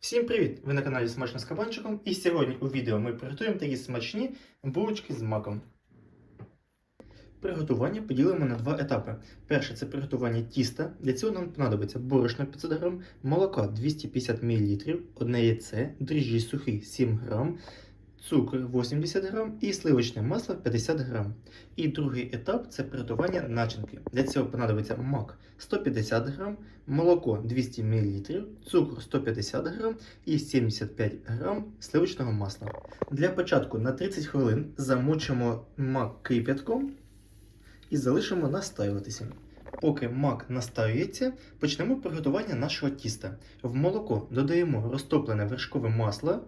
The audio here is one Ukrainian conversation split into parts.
Всім привіт! Ви на каналі Смачно з кабанчиком і сьогодні у відео ми приготуємо такі смачні булочки з маком. Приготування поділимо на два етапи. Перше це приготування тіста. Для цього нам понадобиться борошно 500 г, молоко 250 мл, одне яйце, дріжджі сухі 7 г, цукор 80 г і сливочне масло 50 г. І другий етап це приготування начинки. Для цього понадобиться мак 150 г, молоко 200 мл, цукор 150 г і 75 г сливочного масла. Для початку на 30 хвилин замочимо мак кип'ятком і залишимо настаюватися. Поки мак настаюється, почнемо приготування нашого тіста. В молоко додаємо розтоплене вершкове масло,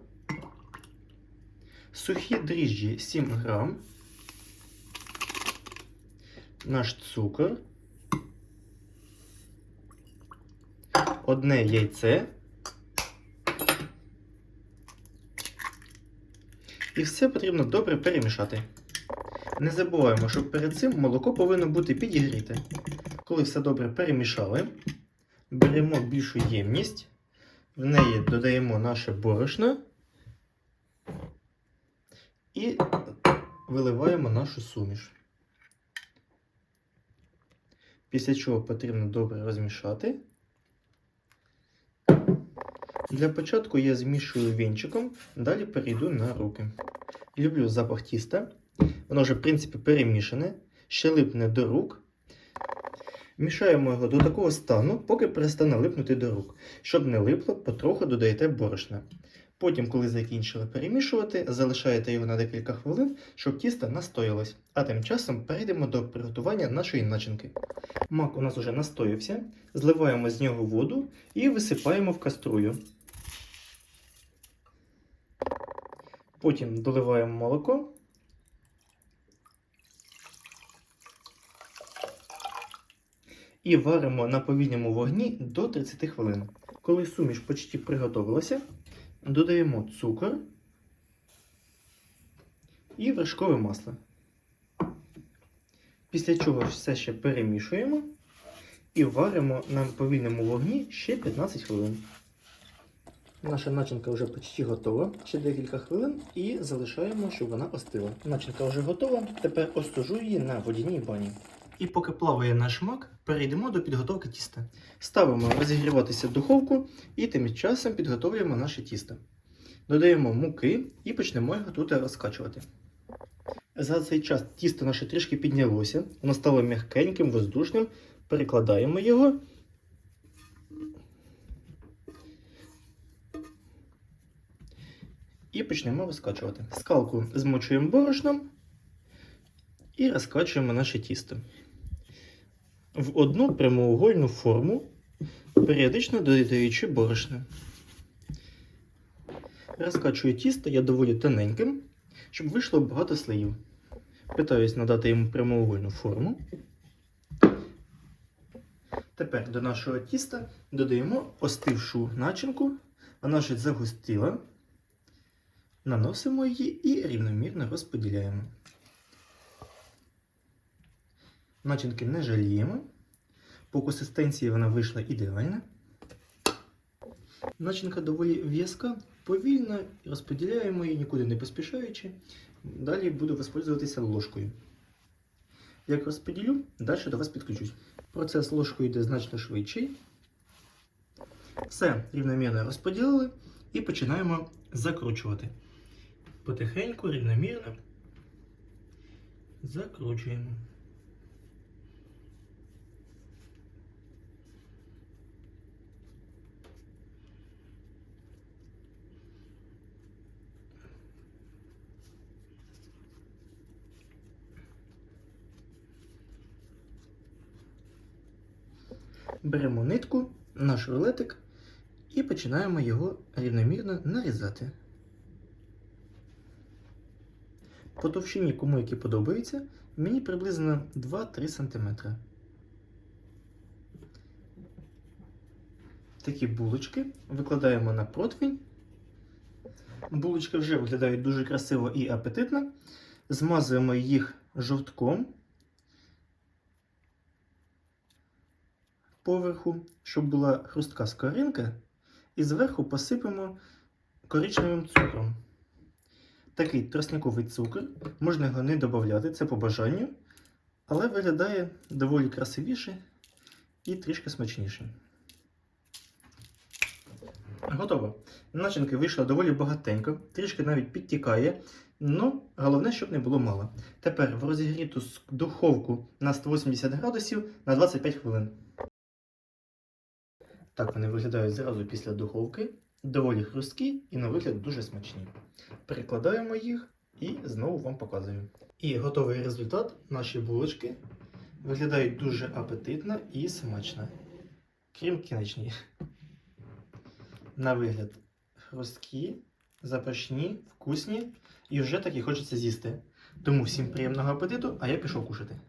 сухі дріжджі 7 г, наш цукор, одне яйце. І все потрібно добре перемішати. Не забуваємо, що перед цим молоко повинно бути підігріте. Коли все добре перемішали, беремо більшу ємність, в неї додаємо наше борошно і виливаємо нашу суміш. Після чого потрібно добре розмішати. Для початку я змішую вінчиком, далі перейду на руки. Люблю запах тіста. Воно вже, в принципі, перемішане, ще липне до рук. Мішаємо його до такого стану, поки перестане липнути до рук. Щоб не липло, потроху додаєте борошна. Потім, коли закінчили перемішувати, залишаєте його на декілька хвилин, щоб тісто настоялось. А тим часом перейдемо до приготування нашої начинки. Мак у нас вже настоявся, зливаємо з нього воду і висипаємо в каструлю. Потім доливаємо молоко. І варимо на повільному вогні до 30 хвилин. Коли суміш почти приготувалася, додаємо цукор і вершкове масло. Після чого все ще перемішуємо і варимо на повільному вогні ще 15 хвилин. Наша начинка вже почти готова. Ще декілька хвилин і залишаємо, щоб вона остила. Начинка вже готова. Тепер остужу її на водяній бані. І поки плаває наш мак, перейдемо до підготовки тіста. Ставимо розігріватися духовку і тим часом підготовлюємо наше тісто. Додаємо муки і почнемо його тут розкачувати. За цей час тісто наше трішки піднялося, воно стало м'якеньким, воздушним. Перекладаємо його. І почнемо розкачувати. Скалку змочуємо борошном і розкачуємо наше тісто в одну прямоугольну форму, періодично додаючи борошно. Розкачую тісто я доволі тоненьким, щоб вийшло багато слоїв. Питаюсь надати йому прямоугольну форму. Тепер до нашого тіста додаємо остившу начинку, вона вже загустіла. Наносимо її і рівномірно розподіляємо. Начинки не жаліємо. По консистенції вона вийшла ідеальна. Начинка доволі в'язка, повільно розподіляємо її, нікуди не поспішаючи. Далі буду використовуватися ложкою. Як розподілю, далі до вас підключусь. Процес ложкою йде значно швидший. Все рівномірно розподілили і починаємо закручувати. Потихеньку, рівномірно закручуємо. Беремо нитку, наш рулетик і починаємо його рівномірно нарізати. По товщині, кому які подобаються, мені приблизно 2-3 см. Такі булочки викладаємо на противень. Булочки вже виглядають дуже красиво і апетитно. Змазуємо їх жовтком поверху, щоб була хрустка скоринка і зверху посипемо коричневим цукром. Такий тростниковий цукор, можна його не додати, це по бажанню, але виглядає доволі красивіше і трішки смачніше. Готово. Начинки вийшло доволі багатенько, трішки навіть підтікає, але головне, щоб не було мало. Тепер в розігріту духовку на 180 градусів на 25 хвилин. Так вони виглядають зразу після духовки. Доволі хрусткі і на вигляд дуже смачні. Перекладаємо їх і знову вам показую. І готовий результат наші булочки виглядають дуже апетитно і смачно. Крім кінечні. На вигляд хрусткі, запашні, вкусні і вже таки хочеться з'їсти. Тому всім приємного апетиту, а я пішов кушати.